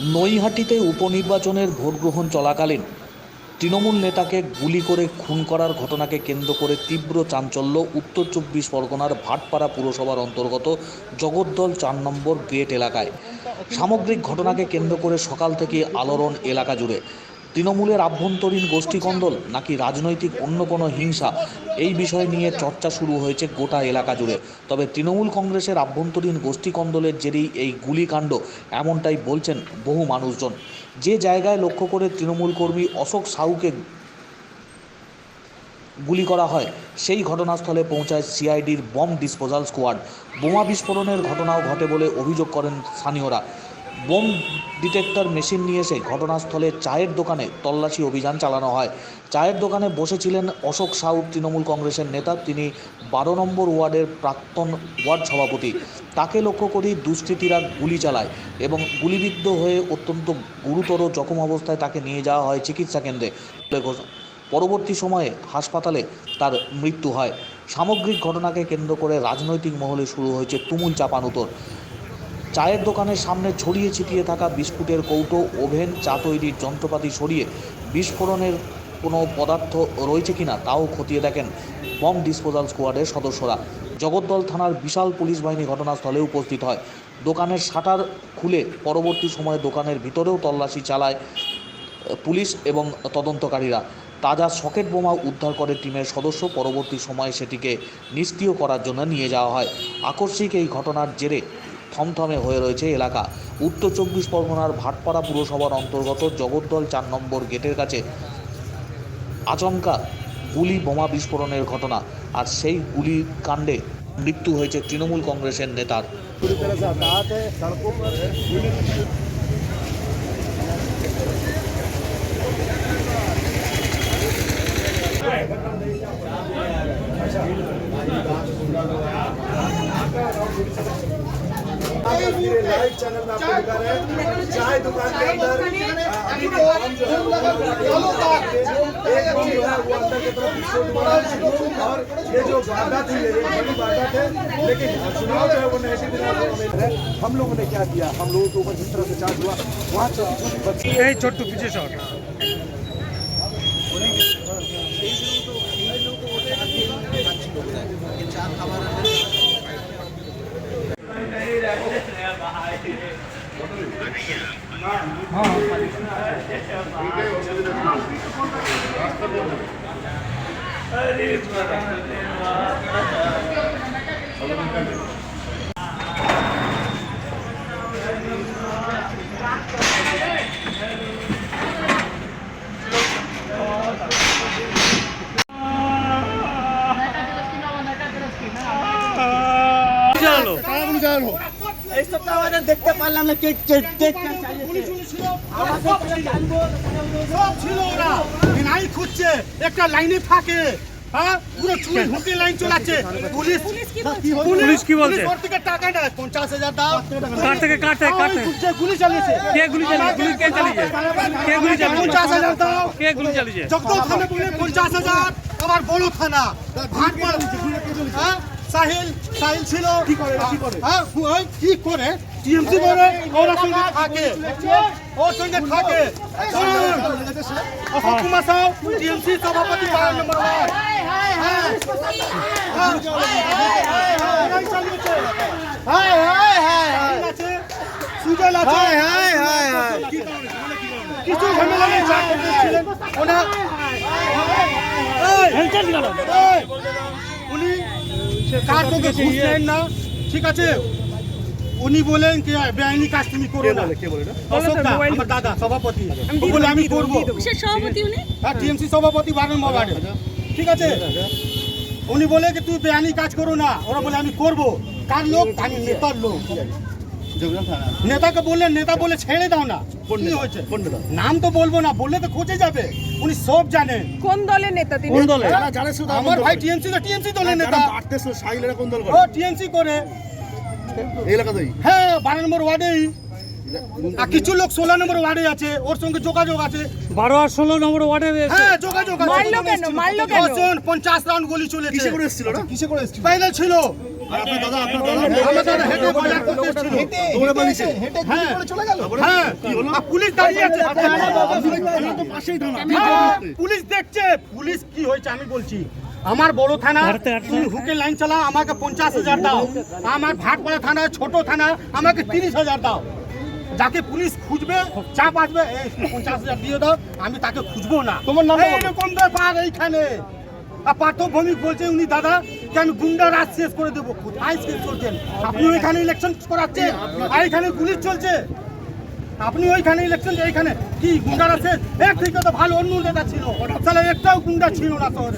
নৈহাটিতে উপনির্বাচনের vote গ্রহণ চলাকালীন তৃণমূল নেতাকে গুলি করে খুন করার ঘটনাকে কেন্দ্র করে তীব্র চাঞ্চল্য উত্তর চব্বিশ পরগনার ভাটপাড়া পুরসভার অন্তর্গত জগদ্দল চার নম্বর গেট এলাকায়। সামগ্রিক ঘটনাকে কেন্দ্র করে সকাল থেকে আলোড়ন এলাকা জুড়ে। তৃণমূলের আভ্যন্তরীণ গোষ্ঠীকন্দল নাকি রাজনৈতিক অন্য কোনো হিংসা? এই বিষয় নিয়ে চর্চা শুরু হয়েছে গোটা এলাকা জুড়ে। তবে তৃণমূল কংগ্রেসের আভ্যন্তরীণ গোষ্ঠীকন্দলের জেরেই এই গুলিকাণ্ড এমনটাই বলছেন বহু মানুষজন। যে জায়গায় লক্ষ্য করে তৃণমূল কর্মী অশোক সাউকে গুলি করা হয়, সেই ঘটনাস্থলে পৌঁছায় সিআইডির বম ডিসপোজাল স্কোয়াড। বোমা বিস্ফোরণের ঘটনাও ঘটে বলে অভিযোগ করেন স্থানীয়রা। বোম ডিটেক্টর মেশিন নিয়ে এসে ঘটনাস্থলে চায়ের দোকানে তল্লাশি অভিযান চালানো হয়। চায়ের দোকানে বসেছিলেন অশোক সাউ, তৃণমূল কংগ্রেসের নেতা। তিনি বারো নম্বর ওয়ার্ডের প্রাক্তন ওয়ার্ড সভাপতি। তাকে লক্ষ্য করেই দুষ্কৃতীরা গুলি চালায় এবং গুলিবিদ্ধ হয়ে অত্যন্ত গুরুতর জখম অবস্থায় তাকে নিয়ে যাওয়া হয় চিকিৎসা কেন্দ্রে। পরবর্তী সময়ে হাসপাতালে তার মৃত্যু হয়। সামগ্রিক ঘটনাকে কেন্দ্র করে রাজনৈতিক মহলে শুরু হয়েছে তুমুল চাপানুতর। চায়ের দোকানের সামনে ছড়িয়ে ছিটিয়ে থাকা বিস্কুটের কৌটো, ওভেন, চা তৈরির যন্ত্রপাতি সরিয়ে বিস্ফোরণের কোনো পদার্থ রয়েছে কিনা তাও খতিয়ে দেখেন বম ডিসপোজাল স্কোয়াডের সদস্যরা। জগদ্দল থানার বিশাল পুলিশ বাহিনী ঘটনাস্থলে উপস্থিত হয়। দোকানের শাটার খুলে পরবর্তী সময়ে দোকানের ভিতরেও তল্লাশি চালায় পুলিশ এবং তদন্তকারীরা। তাজা সকেট বোমা উদ্ধার করে টিমের সদস্য পরবর্তী সময়ে সেটিকে নিষ্ক্রিয় করার জন্য নিয়ে যাওয়া হয়। আকস্মিক এই ঘটনার জেরে থমথমে হয়ে রয়েছে এলাকা। উত্তর চব্বিশ পরগনার ভাটপাড়া পুরসভার অন্তর্গত জগদ্দল চার নম্বর গেটের কাছে আচমকা গুলি বোমা বিস্ফোরণের ঘটনা। আর সেই গুলি কাণ্ডে মৃত্যু হয়েছে তৃণমূল কংগ্রেসের নেতার। चाय दुकान के अंदर हम और ये जो वारदात हुई है बड़ी वारदात है लेकिन चुनाव जो है वो हम लोगों ने क्या किया? हम लोगों के ऊपर जिस तरह से चार्ज हुआ, वहाँ छोटी छोटी बच्ची এই জানালো এই সপ্তাহ আমাদের দেখতে পারলাম না কে কে জানব সব ছিল। ওরা। নাই খুঁজছে একটা লাইনে থাকে। হ্যাঁ? পুরো চুরি লাইন চলাচ্ছে। পুলিশ পুলিশ কি বলছে? ওর থেকে টাকা নেয়। পঞ্চাশ হাজার দাও। কার থেকে কার থেকে কার থেকে গুলি চালিয়েছে। কে গুলি চালিয়েছে? কে চালিয়েছে? কে গুলি চালিয়েছে? পঞ্চাশ হাজার দাও। কে গুলি চালিয়েছে? জগদল থানা বলে পঞ্চাশ হাজার। আবার বড় থানা। হ্যাঁ? সাহিল সাহিল ছিল কি করে কি করে হ্যাঁ ওই কি করে টিএমসি বলে ওরা সঙ্গে থাকে ওর সঙ্গে থাকে অশোক কুমার সাউ টিএমসি সভাপতি বারো নম্বর হ্যাঁ, হ্যাঁ। হ্যাঁ, হ্যাঁ, হ্যাঁ, হ্যাঁ। সুজল আছে। কিছু ঝামেলা নেই, যা উনি কার থেকে? ঘুষ নেন না? ঠিক আছে। উনি বলেন কি বেআইনি কাজ তুমি করো না। কে বলে অশোক দা আমার দাদা সভাপতি। বলে আমি করব। সভাপতি উনি? হ্যাঁ টিএমসি সভাপতি বারণ মোবাইলে ঠিক আছে? উনি বলে কি তুই বেআইনি কাজ করো না। ওরা বলে আমি করব। কার লোক? আমি নেতার লোক। নেতাকে বললেন নেতা বলে ছেড়ে দাও না। কি হয়েছে? নাম তো বলব না বললে তো খোঁজে যাবে। উনি সব জানেন। কোন দলের নেতা তিনি? আমার ভাই টিএমসি তো টিএমসি দলের নেতা। ও টিএমসি করে। হ্যাঁ বারো নম্বর ওয়ার্ডেই। আর কিছু লোক ষোলো নম্বর ওয়ার্ডে আছে ওর সঙ্গে যোগাযোগ আছে। বারো আর ষোলো নম্বর ওয়ার্ডে হ্যাঁ যোগাযোগ আছে। মারলো কেন? মারলো কেন? পঞ্চাশ রাউন্ড গুলি চলেছে। কিসে করে এসেছিল কিসে করে এসেছিল? ছিল। হ্যাঁ হ্যাঁ পুলিশ দাঁড়িয়ে আছে হ্যাঁ, পুলিশ দেখছে পুলিশ কি হয়েছে আমি বলছি আমার বড় থানা। তুমি হুকে লাইন চালাও আমাকে পঞ্চাশ হাজার দাও আমার ভাটপাড়া থানা ছোট থানা আমাকে তিরিশ হাজার দাও যাকে পুলিশ খুঁজবে চাপ আসবে এই পঞ্চাশ হাজার দিয়ে দাও আমি তাকে খুঁজবো না তোমার নাম এরকম ব্যাপার এইখানে আর পার্থ ভৌমিক বলছে উনি দাদা যে আমি গুন্ডা রাজ শেষ করে দেবো? কোথায় শেষ করছেন আপনি ওইখানে ইলেকশন করাচ্ছেন আর এখানে পুলিশ চলছে। আপনি ওইখানে ইলেকশন এইখানে কি গুন্ডারা শেষ? এক থেকে তো ভালো অন্য নেতা ছিল। তাহলে একটাও গুন্ডা ছিল না শহরে